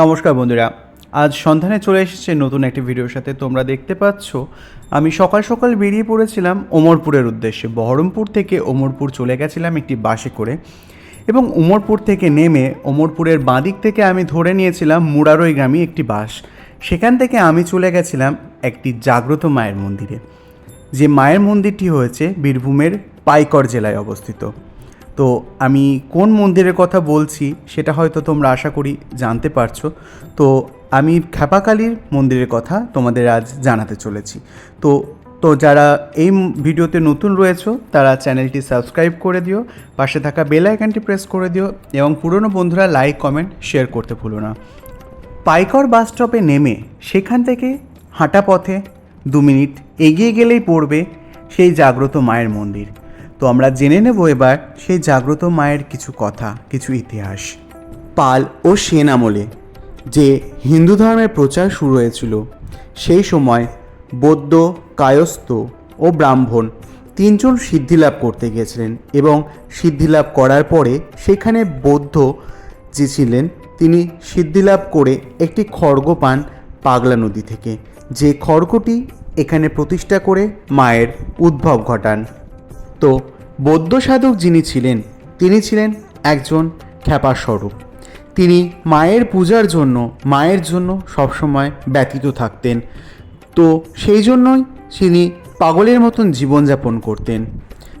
নমস্কার বন্ধুরা, আজ সন্ধানে চলে এসেছে নতুন একটি ভিডিওর সাথে। তোমরা দেখতে পাচ্ছ, আমি সকাল সকাল বেরিয়ে পড়েছিলাম ওমরপুরের উদ্দেশ্যে। বহরমপুর থেকে ওমরপুর চলে গেছিলাম একটি বাসে করে এবং ওমরপুর থেকে নেমে ওমরপুরের বাঁদিক থেকে আমি ধরে নিয়েছিলাম মুরারইগামী একটি বাস। সেখান থেকে আমি চলে গেছিলাম একটি জাগ্রত মায়ের মন্দিরে। যে মায়ের মন্দিরটি হয়েছে বীরভূমের পাইকর জেলায় অবস্থিত। তো আমি কোন মন্দিরের কথা বলছি সেটা হয়তো তোমরা আশা করি জানতে পারছ। তো আমি খ্যাপাকালীর মন্দিরের কথা তোমাদের আজ জানাতে চলেছি। তো তো যারা এই ভিডিওতে নতুন রয়েছো, তারা চ্যানেলটি সাবস্ক্রাইব করে দিও, পাশে থাকা বেল আইকনটি প্রেস করে দিও এবং পুরনো বন্ধুরা লাইক, কমেন্ট, শেয়ার করতে ভুলো না। পাইকর বাস স্টপে নেমে সেখান থেকে হাঁটা পথে দু মিনিট এগিয়ে গেলেই পড়বে সেই জাগ্রত মায়ের মন্দির। তো আমরা জেনে নেব এবার সেই জাগ্রত মায়ের কিছু কথা, কিছু ইতিহাস। পাল ও সেন আমলে যে হিন্দু ধর্মের প্রচার শুরু হয়েছিল, সেই সময় বৌদ্ধ, কায়স্থ ও ব্রাহ্মণ তিনজন সিদ্ধিলাভ করতে গিয়েছিলেন এবং সিদ্ধিলাভ করার পরে সেখানে বৌদ্ধ যে ছিলেন, তিনি সিদ্ধিলাভ করে একটি খড়গ পান পাগলা নদী থেকে। যে খড়গটি এখানে প্রতিষ্ঠা করে মায়ের উদ্ভব ঘটান। তো বৌদ্ধ সাধক যিনি ছিলেন, তিনি ছিলেন একজন খ্যাপা স্বরূপ। তিনি মায়ের পূজার জন্য, মায়ের জন্য সবসময় ব্যতীত থাকতেন। তো সেই জন্যই তিনি পাগলের মতন জীবনযাপন করতেন।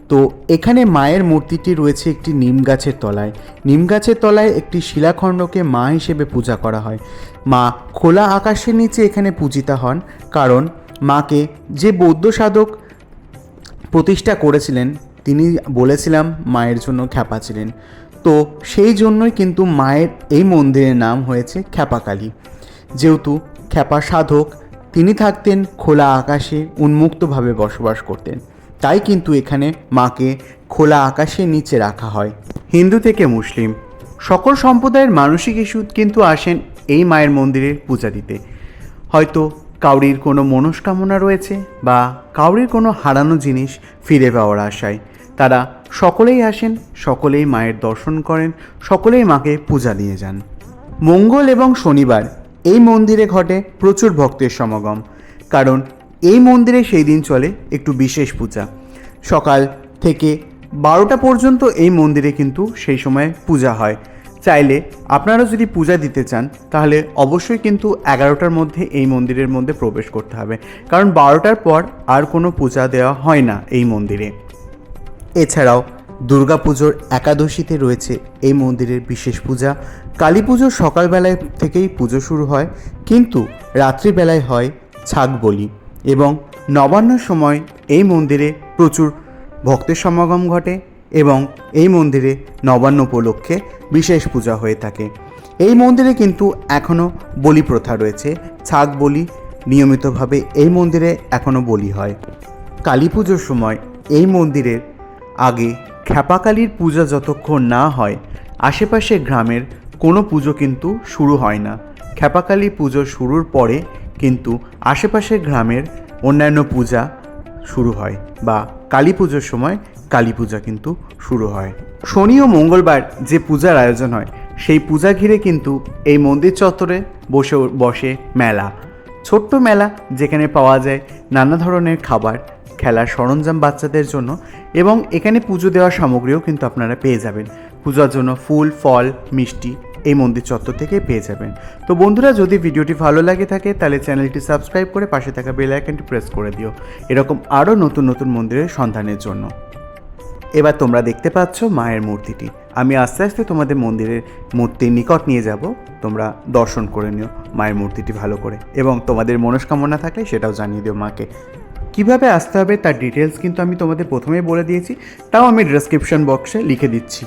তো এখানে মায়ের মূর্তিটি রয়েছে একটি নিম গাছের তলায়। নিম গাছের তলায় একটি শিলাখণ্ডকে মা হিসেবে পূজা করা হয়। মা খোলা আকাশের নিচে এখানে পূজিতা হন, কারণ মাকে যে বৌদ্ধ সাধক প্রতিষ্ঠা করেছিলেন তিনি বলেছিলাম মায়ের জন্য খ্যাপা ছিলেন। তো সেই জন্যই কিন্তু মায়ের এই মন্দিরের নাম হয়েছে খ্যাপাকালী। যেহেতু খ্যাপা সাধক, তিনি থাকতেন খোলা আকাশে উন্মুক্তভাবে বসবাস করতেন। তাই কিন্তু এখানে মাকে খোলা আকাশের নিচে রাখা হয়। হিন্দু থেকে মুসলিম, সকল সম্প্রদায়ের মানসিক ইস্যু কিন্তু আসেন এই মায়ের মন্দিরে পূজা দিতে। হয়তো কাউরির কোনো মনস্কামনা রয়েছে বা কাউরির কোনো হারানো জিনিস ফিরে পাওয়ার আশায়। তারা সকলেই আসেন, সকলেই মায়ের দর্শন করেন, সকলেই মাকে পূজা দিয়ে যান। মঙ্গল এবং শনিবার এই মন্দিরে ঘটে প্রচুর ভক্তের সমাগম। কারণ এই মন্দিরে সেই দিন চলে একটু বিশেষ পূজা। সকাল থেকে বারোটা পর্যন্ত এই মন্দিরে কিন্তু সেই সময় পূজা হয়। চাইলে আপনারা যদি পূজা দিতে চান, তাহলে অবশ্যই কিন্তু এগারোটার মধ্যে এই মন্দিরের মধ্যে প্রবেশ করতে হবে। কারণ বারোটার পর আর কোনো পূজা দেওয়া হয় না এই মন্দিরে। এছাড়াও দুর্গাপুজোর একাদশীতে রয়েছে এই মন্দিরের বিশেষ পূজা। কালী পুজোর সকালবেলায় থেকেই পুজো শুরু হয়, কিন্তু রাত্রিবেলায় হয় ছাগ বলি এবং নবান্নর সময় এই মন্দিরে প্রচুর ভক্তের সমাগম ঘটে। এবং এই মন্দিরে নবান্ন উপলক্ষে বিশেষ পূজা হয়ে থাকে। এই মন্দিরে কিন্তু এখনও বলি প্রথা রয়েছে। ছাগ বলি নিয়মিতভাবে এই মন্দিরে এখনও বলি হয়। কালী পুজোর সময় এই মন্দিরের আগে খ্যাপাকালীর পূজা যতক্ষণ না হয় আশেপাশে গ্রামের কোনো পুজো কিন্তু শুরু হয় না। খ্যাপাকালী পুজো শুরুর পরে কিন্তু আশেপাশের গ্রামের অন্যান্য পূজা শুরু হয় বা কালী পুজোর সময় কালী পূজা কিন্তু শুরু হয়। শনি ও মঙ্গলবার যে পূজার আয়োজন হয়, সেই পূজা ঘিরে কিন্তু এই মন্দির চত্বরে বসে বসে মেলা। ছোট্ট মেলা যেখানে পাওয়া যায় নানা ধরনের খাবার, খেলার সরঞ্জাম বাচ্চাদের জন্য এবং এখানে পুজো দেওয়ার সামগ্রীও কিন্তু আপনারা পেয়ে যাবেন। পূজার জন্য ফুল, ফল, মিষ্টি এই মন্দির চত্বর থেকে পেয়ে যাবেন। তো বন্ধুরা, যদি ভিডিওটি ভালো লাগে থাকে, তাহলে চ্যানেলটি সাবস্ক্রাইব করে পাশে থাকা বেল আইকনটি প্রেস করে দিও। এরকম আরও নতুন নতুন মন্দিরের সন্ধানের জন্য। এবার তোমরা দেখতে পাচ্ছ মায়ের মূর্তিটি। আমি আস্তে আস্তে তোমাদের মন্দিরের মূর্তির নিকট নিয়ে যাব। তোমরা দর্শন করে নিও মায়ের মূর্তিটি ভালো করে। এবং তোমাদের মনস্কামনা থাকলে সেটাও জানিয়ে দিও মাকে। কীভাবে আসতে হবে তার ডিটেলস কিন্তু আমি তোমাদের প্রথমেই বলে দিয়েছি। তাও আমি ডেসক্রিপশন বক্সে লিখে দিচ্ছি।